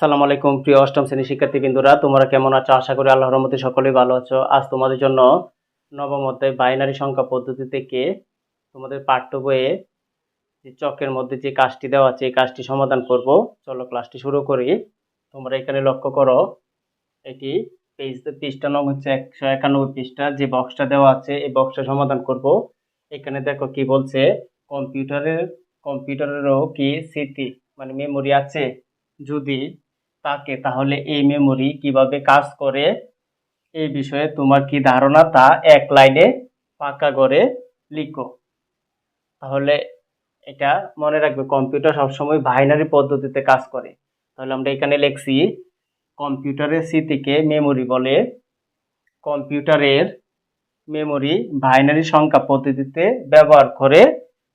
আসসালামু আলাইকুম, প্রিয় অষ্টম শ্রেণির শিক্ষার্থীবৃন্দরা। তোমরা কেমন আছো? আশা করি আল্লাহর রহমতে সকলেই ভালো আছো। আজ তোমাদের জন্য নবম অধ্যায় বাইনারি সংখ্যা পদ্ধতি থেকে তোমাদের পাঠ্য বইয়ে যে চকের মধ্যে যে কাজটি দেওয়া আছে, এই কাজটি সমাধান করব। চলো ক্লাসটি শুরু করি। তোমরা এখানে লক্ষ্য করো, এটি পেজ পৃষ্ঠা নং হচ্ছে একশো একানব্বই পৃষ্ঠা। যে বক্সটা দেওয়া আছে, এই বক্সটা সমাধান করব। এখানে দেখো কি বলছে, কম্পিউটারের, কম্পিউটারেরও কি স্মৃতি মানে মেমোরি আছে? যদি থাকে, তাহলে এই মেমোরি কীভাবে কাজ করে? এই বিষয়ে তোমার কি ধারণা? তা এক লাইনে পাকা করে লিখো। তাহলে এটা মনে রাখবে কম্পিউটার সবসময় বাইনারি পদ্ধতিতে কাজ করে। তাহলে আমরা এখানে লিখছি কম্পিউটারের স্মৃতিকে মেমোরি বলে কম্পিউটারের মেমোরি বাইনারি সংখ্যা পদ্ধতিতে ব্যবহার করে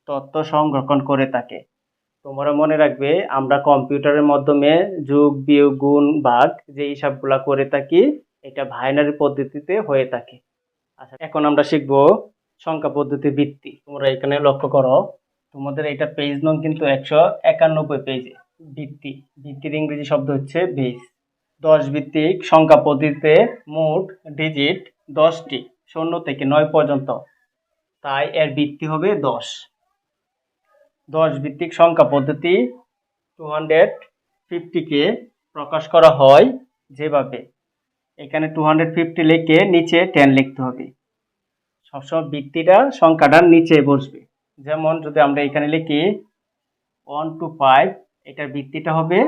তথ্য সংরক্ষণ করে থাকে। তোমরা মনে রাখবে, আমরা কম্পিউটারের মাধ্যমে যোগ, বিয়োগ, গুণ ভাগ যে হিসাবগুলা করে থাকি, এটা বাইনারি পদ্ধতিতে হয়ে থাকে। আচ্ছা এখন আমরা শিখব সংখ্যা পদ্ধতি ভিত্তি। তোমরা এখানে লক্ষ্য করো, তোমাদের এটা পেজ নং কিন্তু একশো একানব্বই পেজে ভিত্তি। ভিত্তির ইংরেজি শব্দ হচ্ছে বেস দশ ভিত্তিক সংখ্যা পদ্ধতিতে মোট ডিজিট দশটি, শূন্য থেকে নয় পর্যন্ত। তাই এর ভিত্তি হবে দশ। দশ ভিত্তিক সংখ্যা পদ্ধতি টু হান্ড্রেড ফিফটিকে প্রকাশ করা হয় যেভাবে। এখানে টু হান্ড্রেড ফিফটি লিখে নিচে টেন লিখতে হবে। সবসময় ভিত্তিটা সংখ্যাটার নিচে বসবে। যেমন যদি আমরা এখানে লিখি ওয়ান টু ফাইভ এটার ভিত্তিটা হবে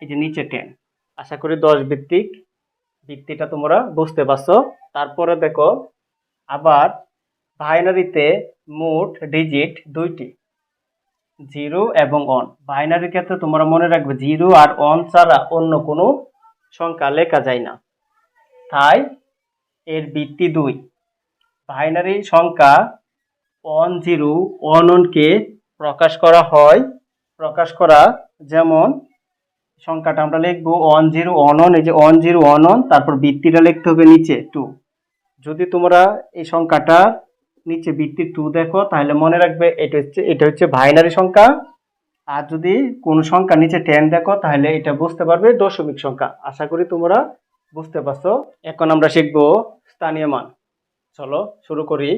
এই যে নিচে টেন আশা করি দশ ভিত্তিক ভিত্তিটা তোমরা বুঝতে পারছ। তারপরে দেখো, আবার বাইনারিতে মোট ডিজিট দুইটি। জিরো এবং অন বাইনারির ক্ষেত্রে তোমরা মনে রাখবে জিরো আর অন ছাড়া অন্য কোনো সংখ্যা লেখা যায় না। তাই এর ভিত্তি দুই। বাইনারি সংখ্যা অন জিরো অন অনকে প্রকাশ করা হয়, প্রকাশ করা যেমন সংখ্যাটা আমরা লিখব অন জিরো অন অন এই যে অন জিরো অন অন তারপর ভিত্তিটা লিখতে হবে নিচে টু যদি তোমরা এই সংখ্যাটা নিচে বৃত্তি টু দেখো, তাহলে মনে রাখবে এটা হচ্ছে এটা হচ্ছে বাইনারি সংখ্যা। আর যদি কোনো সংখ্যা নিচে টেন দেখো, তাহলে এটা বুঝতে পারবে দশমিক সংখ্যা। আশা করি তোমরা বুঝতে পারছ। এখন আমরা শিখব স্থানীয় মান। চলো, শুরু করি।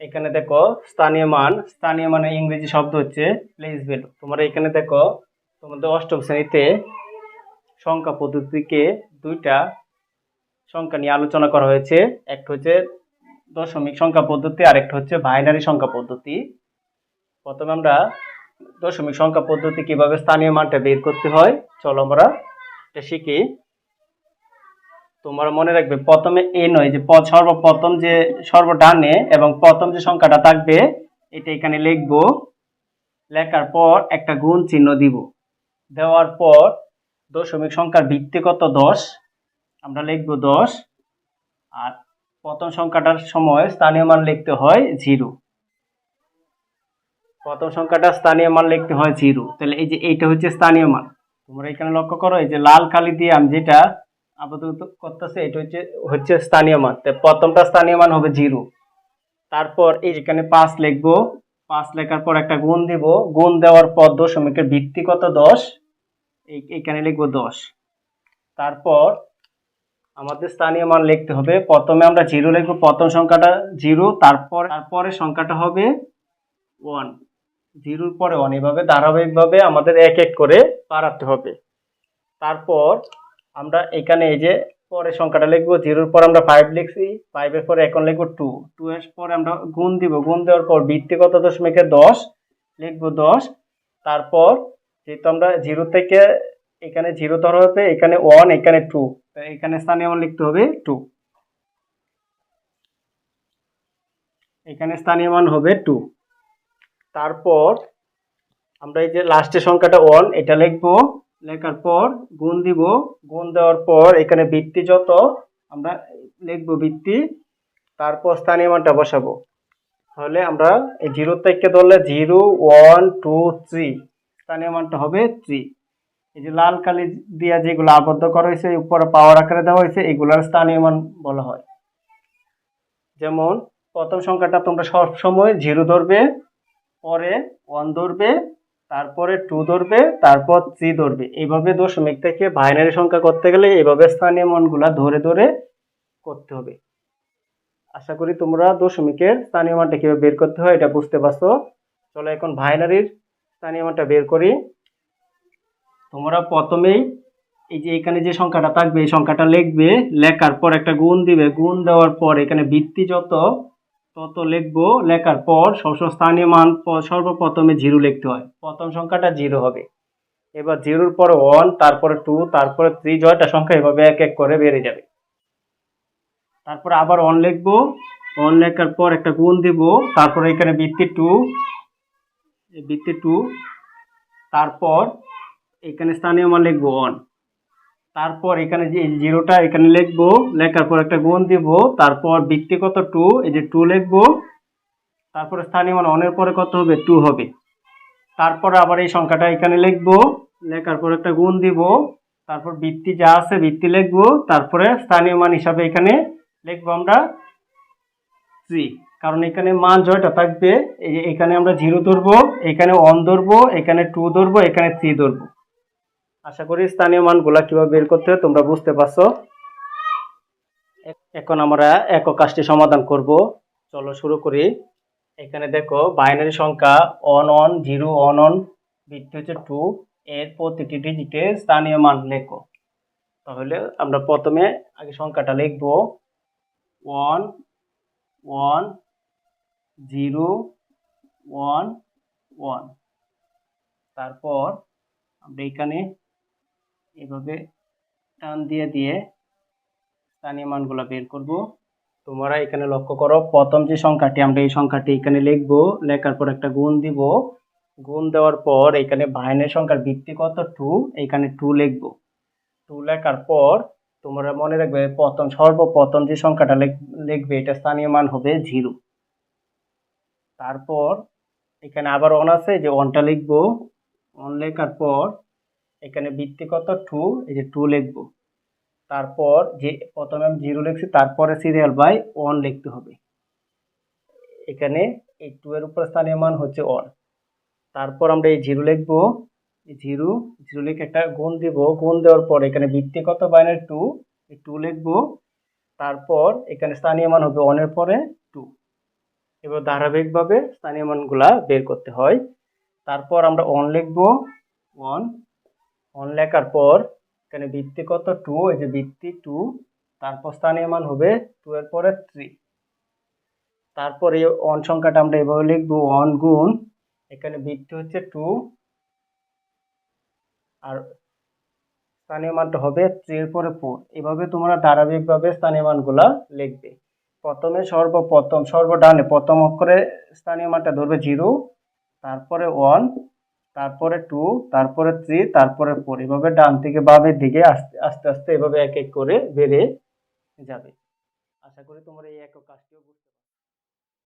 এখানে দেখো স্থানীয় মান। স্থানীয় মানে ইংরেজি শব্দ হচ্ছে প্লেস ভ্যালু তোমরা এখানে দেখো, তোমাদের অষ্টম শ্রেণীতে সংখ্যা পদ্ধতিকে দুইটা সংখ্যা নিয়ে আলোচনা করা হয়েছে। একটা হচ্ছে দশমিক সংখ্যা পদ্ধতি আর একটা হচ্ছে বাইনারি সংখ্যা পদ্ধতি। প্রথমে আমরা দশমিক সংখ্যা পদ্ধতি কীভাবে স্থানীয় মানটা বের করতে হয়, চলো আমরা এটা শিখি। তোমরা মনে রাখবে, প্রথমে এ নয়, যে সর্বপ্রথম যে সর্বডানে এবং প্রথম যে সংখ্যাটা থাকবে, এটা এখানে লিখব। লেখার পর একটা গুণ চিহ্ন দিব। দেওয়ার পর দশমিক সংখ্যার ভিত্তি কত? দশ। আমরা লিখব দশ। আর প্রথম সংখ্যাটার সময় স্থানীয় মান লিখতে হয় জিরো। প্রথম সংখ্যাটা স্থানীয় মান লিখতে হয় জিরো। তাহলে এই যে এইটা হচ্ছে স্থানীয় মান। তোমরা এখানে লক্ষ্য করো, এই যে লাল কালি দিয়ে আমি যেটা আপাতত করতেছে, এটা হচ্ছে হচ্ছে স্থানীয় মান। প্রথমটা স্থানীয় মান হবে জিরো। তারপর এই যেখানে পাঁচ লিখব। পাঁচ লেখার পর একটা গুণ দিব। গুণ দেওয়ার পর দশমিকের ভিত্তি কত? দশ। এই, এখানে লিখব দশ। তারপর আমাদের স্থানীয় মান লিখতে হবে। প্রথমে আমরা জিরো লিখব, প্রথম সংখ্যাটা জিরো, তারপর তারপরে সংখ্যাটা হবে ওয়ান। জিরোর পরে ওয়ান, এভাবে ধারাবাহিকভাবে আমাদের এক এক করে বাড়াতে হবে। তারপর আমরা এখানে এই যে পরে সংখ্যাটা লিখব, জিরোর পর আমরা ফাইভ লিখছি ফাইভের পরে এখন লিখব টু টু এর পরে আমরা গুণ দিব, গুণ দেওয়ার পর ভিত্তিগত দশমিকে দশ, লিখব দশ। তারপর যেহেতু আমরা জিরো থেকে এখানে জিরো ধরা হবে এখানে ওয়ান এখানে টু এখানে স্থানীয় মান লিখতে হবে টু। এখানে স্থানীয় মান হবে টু। তারপর আমরা এই যে লাস্টের সংখ্যাটা ওয়ান এটা লিখব। লেখার পর গুণ দিব। গুণ দেওয়ার পর এখানে ভিত্তি যত, আমরা লিখব ভিত্তি। তারপর স্থানীয় মানটা বসাবো। তাহলে আমরা এই জিরো থেকে ধরলে জিরো ওয়ান টু থ্রি স্থানীয় মানটা হবে থ্রি এই যে লাল কালি দিয়া যেগুলো আবদ্ধ করা হয়েছে উপরে পাওয়ার আকারে দেওয়া হয়েছে, এগুলার স্থানীয় মান বলা হয়। যেমন, প্রথম সংখ্যাটা তোমরা সব সময় জিরো ধরবে, পরে ওয়ান ধরবে, তারপরে টু ধরবে, তারপর থ্রি ধরবে। এইভাবে দশমিক থেকে বাইনারি সংখ্যা করতে গেলে এইভাবে স্থানীয় মানগুলা ধরে ধরে করতে হবে। আশা করি তোমরা দশমিকের স্থানীয় মানটা কীভাবে বের করতে হয় এটা বুঝতে পারছ। চলো এখন বাইনারির স্থানীয় মানটা বের করি। তোমরা প্রথমেই এই যে এখানে যে সংখ্যাটা থাকবে, এই সংখ্যাটা লিখবে, লেখার পর একটা গুণ দিবে। গুণ দেওয়ার পর এখানে ভিত্তি যত, তত লিখব। লেখার পর স্থানীয় মান সর্বপ্রথমে জিরো লিখতে হয়। প্রথম সংখ্যাটা জিরো হবে। এবার জিরোর পর ওয়ান তারপরে টু তারপরে থ্রি জয়টা সংখ্যা এভাবে এক এক করে বেড়ে যাবে। তারপরে আবার অন লিখব। অন লেখার পর একটা গুণ দিব। তারপরে এখানে ভিত্তি টু ভিত্তি টু তারপর এখানে স্থানীয় মান লিখব অন তারপর এখানে যে জিরোটা এখানে লিখব, লেখার পর একটা গুণ দিব, তারপর কত টু এই যে টু লিখব, তারপরে স্থানীয় মান অনের পরে কত হবে? টু হবে। তারপর আবার এই সংখ্যাটা এখানে লিখব, লেখার পর একটা গুণ দিব, তারপর বৃত্তি যা আছে বৃত্তি লিখব, তারপরে স্থানীয় মান হিসাবে এখানে লিখব আমরা থ্রি কারণ এখানে মান জয়টা থাকবে, এই যে এখানে আমরা জিরো ধরবো, এখানে ওয়ান ধরবো, এখানে টু ধরবো, এখানে থ্রি ধরবো। আশা করি স্থানীয় মানগুলা কীভাবে বের করতে হয় তোমরা বুঝতে পারছ। এখন আমরা একক কাজটি সমাধান করব। চলো শুরু করি। এখানে দেখো, বাইনারি সংখ্যা one one zero one one ভিত্তি হচ্ছে টু, এর প্রতিটি ডিজিটে স্থানীয় মান লেখো। তাহলে আমরা প্রথমে আগে সংখ্যাটা লিখব। One one zero one one. তারপর আমরা এখানে এভাবে টান দিয়ে দিয়ে স্থানীয় মানগুলো বের করব। তোমরা এখানে লক্ষ্য করো, প্রথম যে সংখ্যাটি, আমরা এই সংখ্যাটি এখানে লিখব, লেখার পর একটা গুণ দিব। গুণ দেওয়ার পর এখানে বাইনের সংখ্যার ভিত্তি কত? টু এখানে টু লিখব। টু লেখার পর তোমরা মনে রাখবে, প্রথম, সর্বপ্রথম যে সংখ্যাটা লিখ- লিখবে, এটা স্থানীয় মান হবে জিরো তারপর এখানে আবার অন আছে, যে অনটা লিখব। অন লেখার পর এখানে ভিত্তি কত? টু এই যে টু লিখব। তারপর যে প্রথমে আমি জিরো লিখছি, তারপরে সিরিয়াল বাই ওয়ান লিখতে হবে। এখানে এই টু এর উপর স্থানীয় মান হচ্ছে ওয়ান তারপর আমরা এই জিরো লিখব। জিরো জিরো লিখে একটা গুণ দিব। গুণ দেওয়ার পর এখানে ভিত্তি কত? বাইনের টু এই টু লিখব। তারপর এখানে স্থানীয় মান হবে ওয়ানের পরে টু এবার ধারাবাহিকভাবে স্থানীয় মানগুলা বের করতে হয়। তারপর আমরা অন লিখব। ওয়ান অন লেখার পর এখানে ভিত্তি কত? টু এই যে ভিত্তি টু তারপর স্থানীয় মান হবে টু এর পরে থ্রি তারপর এই অন সংখ্যাটা আমরা এভাবে লিখব অন গুণ, এখানে ভিত্তি হচ্ছে টু আর স্থানীয় মানটা হবে থ্রি এর পরে ফোর এভাবে তোমরা ধারাবাহিকভাবে স্থানীয় মানগুলা লিখবে। প্রথমে সর্বপ্রথম, সর্বডানে প্রথম অক্ষরে স্থানীয় মানটা ধরবে জিরো তারপরে ওয়ান তারপরে টু তারপরে থ্রি তারপরে ফোর এভাবে ডান থেকে বামের দিকে আস্তে আস্তে আস্তে এভাবে এক এক করে বেড়ে যাবে। আশা করি তোমার এই একক কাজটিও বুঝতে